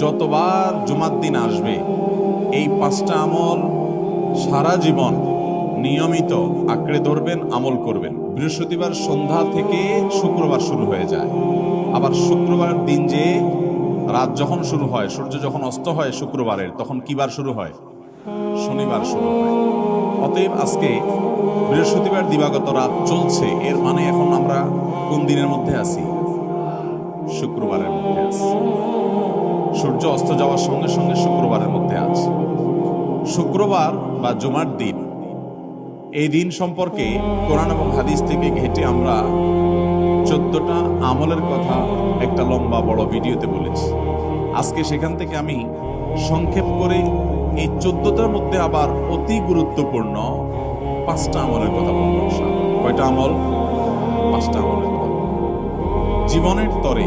যতবার জুমার দিন আসবে, এই পাঁচটা আমল সারা জীবন নিয়মিত আঁকড়ে ধরবেন, আমল করবেন। বৃহস্পতিবার সন্ধ্যা থেকে শুক্রবার শুরু হয়ে যায়। আবার শুক্রবার দিন যে রাত যখন শুরু হয়, সূর্য যখন অস্ত হয় শুক্রবারের, তখন কি বার শুরু হয়? শনিবার শুরু হয়। অতএব আজকে বৃহস্পতিবার দিবাগত রাত চলছে, এর মানে এখন আমরা কোন দিনের মধ্যে আছি? শুক্রবারের মধ্যে আছি। সূর্য অস্ত যাওয়ার সঙ্গে সঙ্গে শুক্রবারের মধ্যে আছে। শুক্রবার বা জুমার দিন। এই দিন সম্পর্কে কোরআন এবং হাদিস থেকে ঘেটে আমরা চোদ্দটা আমলের কথা একটা লম্বা বড় ভিডিওতে বলেছি। আজকে সেখান থেকে আমি সংক্ষেপ করে এই চোদ্দটার মধ্যে আবার অতি গুরুত্বপূর্ণ পাঁচটা আমলের কথা বলব কয়টা আমল? পাঁচটা আমলের কথা। জীবনের তরে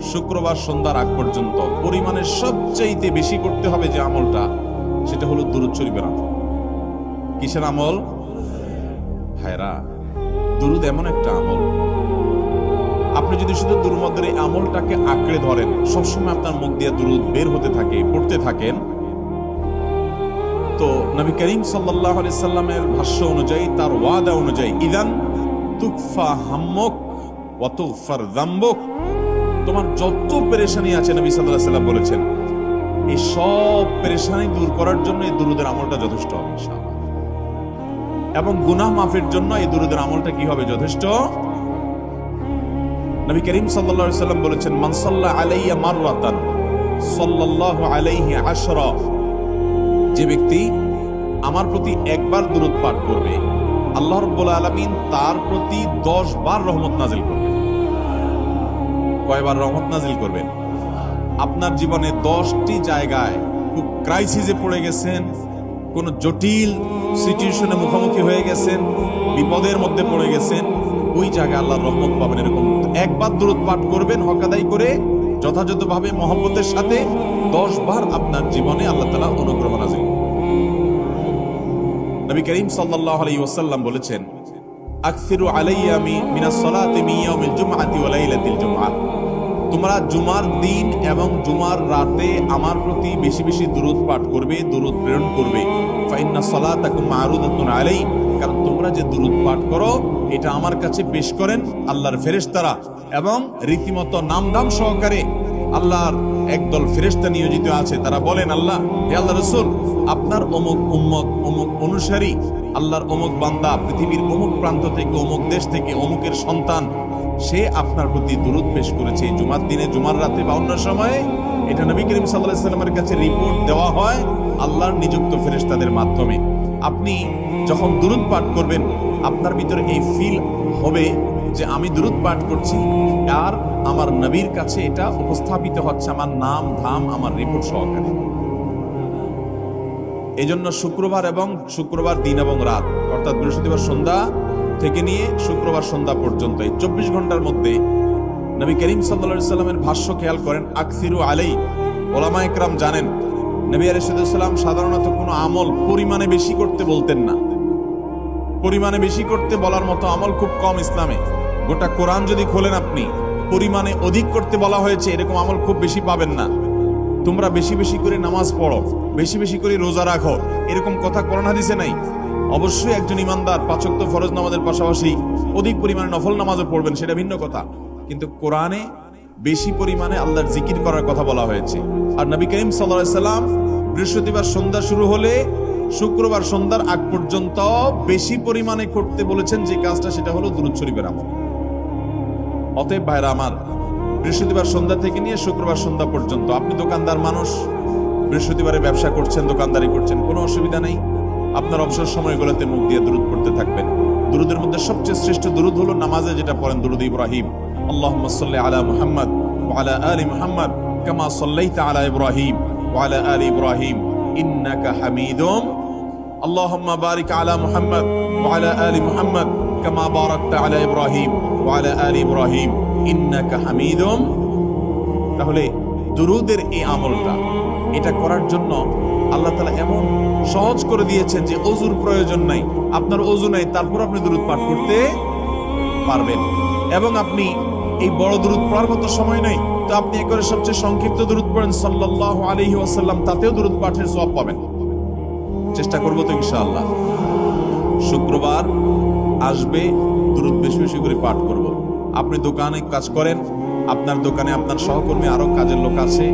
শুক্রবার সন্ধ্যার আগ পর্যন্ত পরিমাণে সবচাইতে বেশি করতে হবে যে আমলটা, সেটা হলো দুরুদ শরীফের আমল। কিসের আমল? ভাইরা দুরুদ এমন একটা আমল। আপনি যদি শুধু দুর্মদের এই আমলটাকে আঁকড়ে ধরেন, সবসময় আপনার মুখ দিয়ে দুরুদ বের হতে থাকে, পড়তে থাকেন, তো নবী করিম সাল্লাহ সাল্লামের ভাষ্য অনুযায়ী, তার ওয়াদা অনুযায়ী, ইদান তুকফা হাম্মক ওয়াতুফার দাম্বক তোমার যত পেরেশানি আছে নবী সাল্লাহ সাল্লাম বলেছেন, এই সব পেরেশানি দূর করার জন্য এই দুরুদের আমলটা যথেষ্ট হবে এবং গুনাহ মাফের জন্য এই দুরুদের আমলটা কি হবে যথেষ্ট? নবী করিম আলাইহি সাল্লাম বলেছেন, মান সাল্লা আলাইয়া মাররাতান, সাল্লাল্লাহু আলাইহি আশরা। যে ব্যক্তি আমার প্রতি একবার দূরত পাঠ করবে, আল্লাহ রব্বুল আলামিন তার প্রতি দশ বার রহমত নাজিল করবেন কয়বার রহমত নাজিল করবেন আপনার জীবনে দশটি জায়গায় খুব ক্রাইসিসে পড়ে গেছেন, কোন জটিল সিচুয়েশনে মুখোমুখি হয়ে গেছেন, বিপদের মধ্যে পড়ে গেছেন, ওই জায়গায় আল্লাহর রহমত পাবেন এরকম একবার দূরত পাঠ করবেন হকাদাই করে যথাযথভাবে মহব্বতের সাথে দশ বার আপনার জীবনে আল্লাহ তালা অনুগ্রহ নাজিল। নবী করিম সাল্লাল্লাহু আলাইহি ওয়াসাল্লাম বলেছেন আকসিরু আলাইয়া মি, মিনাস সালাতি মিন ইয়াউমিল জুমআতি ওয়া লাইলাতিল জুমআহ তোমরা জুমার দিন এবং জুমার রাতে আমার প্রতি বেশি বেশি দুরুদ পাঠ করবে, দুরুদ প্রেরণ করবে। ফাইন্না সালাতাকুম মারুদাতুন আলাই কারণ তোমরা যে দুরুদ পাঠ করো, এটা আমার কাছে পেশ করেন আল্লাহর ফেরেশতারা এবং রীতিমতো নামধাম সহকারে আল্লাহর একদল ফেরেশতা নিয়োজিত আছে, তারা বলেন, আল্লাহ, হে আল্লাহ রসুল, আপনার অমুক উম্মত, অমুক অনুসারী, আল্লাহর অমুক বান্দা, পৃথিবীর অমুক প্রান্ত থেকে, অমুক দেশ থেকে, অমুকের সন্তান, সে আপনার প্রতি দূরত পেশ করেছে। জুমার দিনে, জুমার রাতে বা অন্য সময়ে এটা নবী করিম সাল্লাহ সাল্লামের কাছে রিপোর্ট দেওয়া হয় আল্লাহর নিযুক্ত ফেরেস্তাদের মাধ্যমে। আপনি যখন দূরত পাঠ করবেন, আপনার ভিতরে এই ফিল হবে যে আমি দূরত পাঠ করছি, আর আমার নবীর কাছে এটা উপস্থাপিত হচ্ছে, আমার নাম, ধাম, আমার রিপোর্ট সহকারে। এই জন্য শুক্রবার এবং শুক্রবার দিন এবং রাত, অর্থাৎ বৃহস্পতিবার সন্ধ্যা থেকে নিয়ে শুক্রবার সন্ধ্যা পর্যন্ত, এই চব্বিশ ঘণ্টার মধ্যে নবী করিম সাল্লা সাল্লামের ভাষ্য খেয়াল করেন, আকসিরু আলাই ওলামা একরাম জানেন, নবী আলিসাল্লাম সাধারণত কোনো আমল পরিমাণে বেশি করতে বলতেন না। পরিমাণে বেশি করতে বলার মতো আমল খুব কম ইসলামে। গোটা কোরআন যদি খোলেন আপনি, পরিমাণে অধিক করতে বলা হয়েছে, এরকম আমল খুব বেশি পাবেন না। তোমরা বেশি বেশি করে নামাজ পড়ো, বেশি বেশি করে রোজা রাখো, এরকম কথা করোনা দিছে নাই। অবশ্যই একজন ইমানদার পাচক ফরজ নামাজের পাশাপাশি অধিক পরিমাণে নফল নামাজও পড়বেন, সেটা ভিন্ন কথা। কিন্তু কোরআনে বেশি পরিমাণে আল্লাহর জিকির করার কথা বলা হয়েছে। আর নবী করিম সাল্লাহ সাল্লাম বৃহস্পতিবার সন্ধ্যা শুরু হলে শুক্রবার সন্ধ্যার আগ পর্যন্ত বেশি পরিমাণে করতে বলেছেন যে কাজটা সেটা হলো দুরুদ শরীফের আমল। অতএব ভাইরা আমার, বৃহস্পতিবার সন্ধ্যা থেকে নিয়ে শুক্রবার সন্ধ্যা পর্যন্ত আপনি দোকানদার মানুষ, বৃহস্পতিবারে ব্যবসা করছেন, দোকানদারি করছেন, কোনো অসুবিধা নেই। আপনার অবসর সময়গুলোতে মুখ দিয়ে দুরুদ পড়তে থাকবেন। দুরুদের মধ্যে সবচেয়ে শ্রেষ্ঠ দুরুদ হলো নামাজে, যেটা পড়েন দুরুদ ইব্রাহিম। আল্লাহ সাল্লি আলা মুহাম্মদ ওয়ালা আলি মুহাম্মদ, কামা সাল্লাইতা আলা ইব্রাহিম ওয়ালা আলি ইব্রাহিম। ইন্নাকা হামিদুম اللهم بارك على محمد وعلى آل محمد كما باركت على إبراهيم وعلى آل إبراهيم إنك حميد তাহলে দুরুদের এই আমলটা এটা করার জন্য আল্লাহ তালা এমন সহজ করে দিয়েছেন যে অজুর প্রয়োজন নাই আপনার অজু নাই তারপর আপনি দুরুদ পাঠ করতে পারবেন এবং আপনি এই বড় দুরুদ পড়ার মতো সময় নেই তো আপনি একবারে সবচেয়ে সংক্ষিপ্ত দুরুদ পড়েন সাল্লাল্লাহু আলাইহি ওয়াসাল্লাম তাতেও দুরুদ পাঠের সওয়াব পাবেন চেষ্টা করব তো ইনশাআল্লাহ। শুক্রবার আসবে, দুরুদ বেশি বেশি করে পাঠ করব। আপনি দোকানে কাজ করেন, আপনার দোকানে আপনার সহকর্মী আরও কাজের লোক আছে।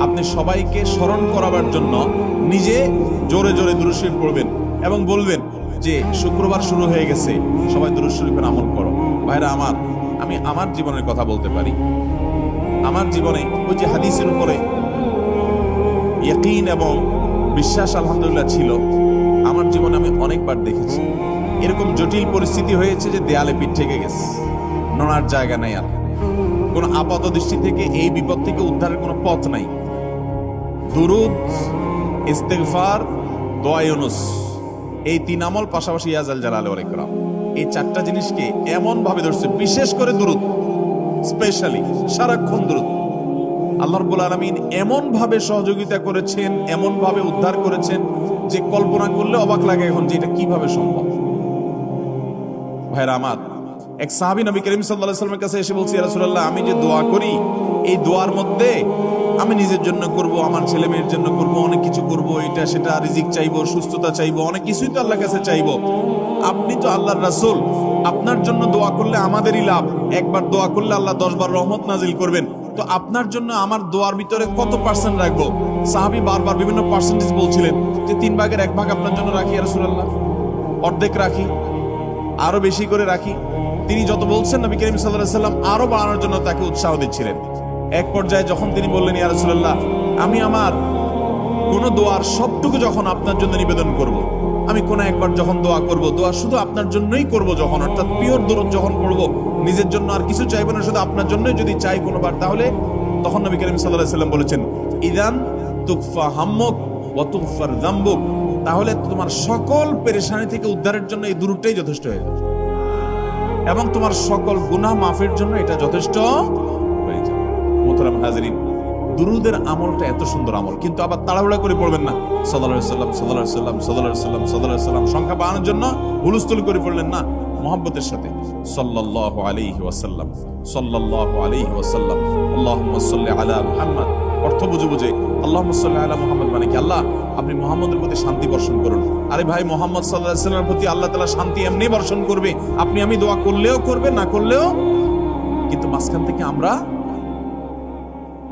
আপনি সবাইকে স্মরণ করাবার জন্য নিজে জোরে জোরে দুরুদ শরীফ পড়বেন এবং বলবেন যে, শুক্রবার শুরু হয়ে গেছে, সবাই দুরুদ শরীফের আমল করো। ভাইরা আমার, আমি আমার জীবনের কথা বলতে পারি। আমার জীবনে ওই যে হাদিসের উপরে এবং বিশ্বাস আলহামদুলিল্লাহ ছিল। আমার জীবনে আমি অনেকবার দেখেছি। এরকম জটিল পরিস্থিতি হয়েছে যে দেয়ালে পিঠ থেকে গেছে। নড়ার জায়গা নাই আর। কোনো আপাত দৃষ্টি থেকে এই বিপদ থেকে উদ্ধারের কোনো পথ নাই। দুরুদ, ইস্তেগফার, দোয়া এই তিন আমল পাশাপাশি ইয়াজাল জালাল আলাইকরাম এই চারটা জিনিসকে এমন ভাবে ধরছে, বিশেষ করে দুরুদ। স্পেশালি সারাক্ষণ দুরুদ। আল্লাহ রব্বুল আলমিন এমন ভাবে সহযোগিতা করেছেন এমন ভাবে উদ্ধার করেছেন যে কল্পনা করলে অবাক লাগে এখন যে এটা কীভাবে সম্ভব। ভাইরা আমার, এক সাহাবি নবী করিম সাল্লামের কাছে এসে বলছি রাসূলুল্লাহ, আমি যে দোয়া করি, এই দোয়ার মধ্যে আমি নিজের জন্য করব, আমার ছেলে মেয়ের জন্য করব, অনেক কিছু করব, এটা সেটা রিজিক চাইব, সুস্থতা চাইব, অনেক কিছুই তো আল্লাহর কাছে চাইব। আপনি তো আল্লাহর রাসূল, আপনার জন্য দোয়া করলে আমাদেরই লাভ, একবার দোয়া করলে আল্লাহ দশবার রহমত নাজিল করবেন। তো আপনার জন্য আমার দোয়ার ভিতরে কত পার্সেন্ট রাখব? সাহাবি বারবার বিভিন্ন পার্সেন্টেজ বলছিলেন যে তিন ভাগের এক ভাগ আপনার জন্য রাখি রাসূলুল্লাহ। অর্ধেক রাখি, আরও বেশি করে রাখি। তিনি যত বলছেন, নবী করিম সাল্লাহ সাল্লাম আরও বাড়ানোর জন্য তাকে উৎসাহ দিচ্ছিলেন। এক পর্যায়ে যখন তিনি বললেন, ইয়া রাসূলুল্লাহ, আমি আমার কোনো দোয়ার সবটুকু যখন আপনার জন্য নিবেদন করব। আমি কোন একবার যখন দোয়া করব, দোয়া শুধু আপনার জন্যই করব যখন, অর্থাৎ পিওর দরদ যখন করব নিজের জন্য আর কিছু চাইব না, শুধু আপনার জন্যই যদি চাই কোনোবার, তাহলে তখন নবী করিম সাল্লাহ সাল্লাম বলেছেন, ইদান তুকফা হাম্মক ওয়া তুকফার জাম্বুক তাহলে তোমার সকল পেরেশানি থেকে উদ্ধারের জন্য এই দুরুটাই যথেষ্ট হয়ে যাবে। এবং তোমার সকল গুনাহ মাফের জন্য এটা যথেষ্ট হয়ে যাবে। মোহতারাম হাজরিন দুরুদের আমলটা এত সুন্দর আমল। কিন্তু আবার তাড়াহুড়া করে পড়বেন না। সাল্লাহ সাল্লাম সাল্লাহ সাল্লাম সাল্লাহ সাল্লাম সাল্লাহ সাল্লাম সংখ্যা বাড়ানোর জন্য হুলস্থুল করে পড়লেন না। মোহাব্বতের সাথে। সাল্লাল্লাহু আলাইহি ওয়াসাল্লাম, সাল্লাল্লাহু আলাইহি ওয়াসাল্লাম। আল্লাহুম্মা সাল্লি আলা মুহাম্মদ। অর্থ বুঝে বুঝে, আল্লাহুম্মা সাল্লি আলা মুহাম্মদ মানে কি? আল্লাহ, আপনি মোহাম্মদের প্রতি শান্তি বর্ষণ করুন। আরে ভাই, মোহাম্মদ সাল্লাল্লাহু আলাইহি ওয়াসাল্লামের প্রতি আল্লাহ তালা শান্তি এমনি বর্ষণ করবে। আপনি আমি দোয়া করলেও করবে না করলেও, কিন্তু মাঝখান থেকে আমরা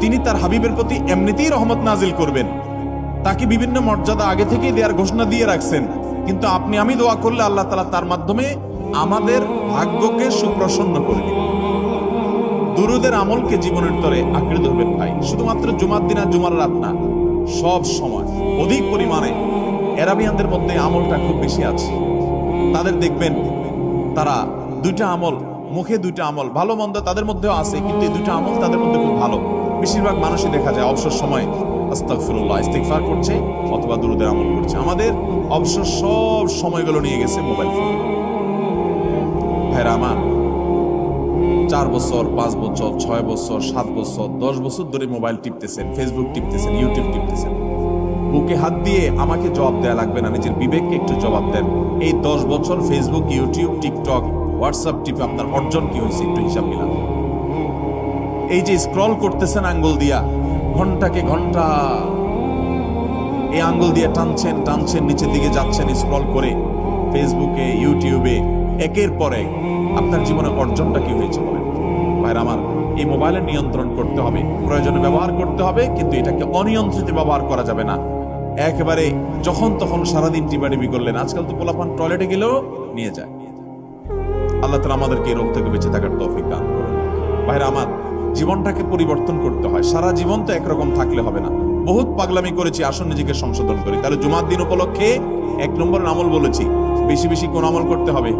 তিনি তার হাবিবের প্রতি এমনিতেই রহমত নাজিল করবেন। তাকে বিভিন্ন মর্যাদা আগে থেকেই দেওয়ার ঘোষণা দিয়ে রাখছেন। কিন্তু আপনি আমি দোয়া করলে আল্লাহ তালা তার মাধ্যমে আমাদের ভাগ্যকে সুপ্রসন্ন করে দুরুদের আমলকে জীবনের তরে আঁকড়ে ধরবেন ভাই। শুধুমাত্র জুমার দিন আর জুমার রাত না, সব সময়, অধিক পরিমাণে এরাবিয়ানদের মধ্যে আমলটা খুব বেশি আছে। তাদের দেখবেন, তারা দুইটা আমল মুখে দুইটা আমল, ভালো মন্দ তাদের মধ্যেও আছে, কিন্তু এই দুইটা আমল তাদের মধ্যে খুব ভালো। বেশিরভাগ মানুষই দেখা যায় অবসর সময় আস্তাগফিরুল্লাহ, ইস্তিগফার করছে অথবা দুরুদের আমল করছে। আমাদের অবসর সব সময়গুলো নিয়ে গেছে মোবাইল ফোন। ভাইরা আমার, চার বছর, পাঁচ বছর, ছয় বছর, সাত বছর, দশ বছর ধরে মোবাইল টিপতেছেন ফেসবুক টিপতেছেন ইউটিউব টিপতেছেন। বুকে হাত দিয়ে আমাকে জবাব দেয়া লাগবে না, নিজের বিবেককে একটু জবাব দেন। এই দশ বছর ফেসবুক ইউটিউব টিকটক হোয়াটসঅ্যাপ টিপে আপনার অর্জন কি হয়েছে একটু হিসাব মিলান। এই যে স্ক্রল করতেছেন আঙ্গুল দিয়া, ঘন্টাকে ঘণ্টা, এই আঙ্গুল দিয়ে টানছেন টানছেন, নিচের দিকে যাচ্ছেন স্ক্রল করে ফেসবুকে ইউটিউবে একের পর আপনার জীবনে অর্জনটা কি হয়েছে বলেন। ভাইরা আমার, এই মোবাইলের নিয়ন্ত্রণ করতে হবে, প্রয়োজনে ব্যবহার করতে হবে, কিন্তু এটাকে অনিয়ন্ত্রিত ব্যবহার করা যাবে না। একেবারে যখন তখন সারাদিন টিবাটিবি করলেন। আজকাল তো পোলাপান টয়লেটে গেলেও নিয়ে যায়। আল্লাহ তালা আমাদেরকে এই রোগ থেকে বেঁচে থাকার তৌফিক দান করুন। ভাইরা, আমার জীবনটাকে পরিবর্তন করতে হয়। সারা জীবন তো একরকম থাকলে হবে না। বহুত পাগলামি করেছি, আসুন নিজেকে সংশোধন করি। তাহলে জুমার দিন উপলক্ষে এক নম্বর আমল বলেছি, বেশি বেশি কোন আমল করতে হবে?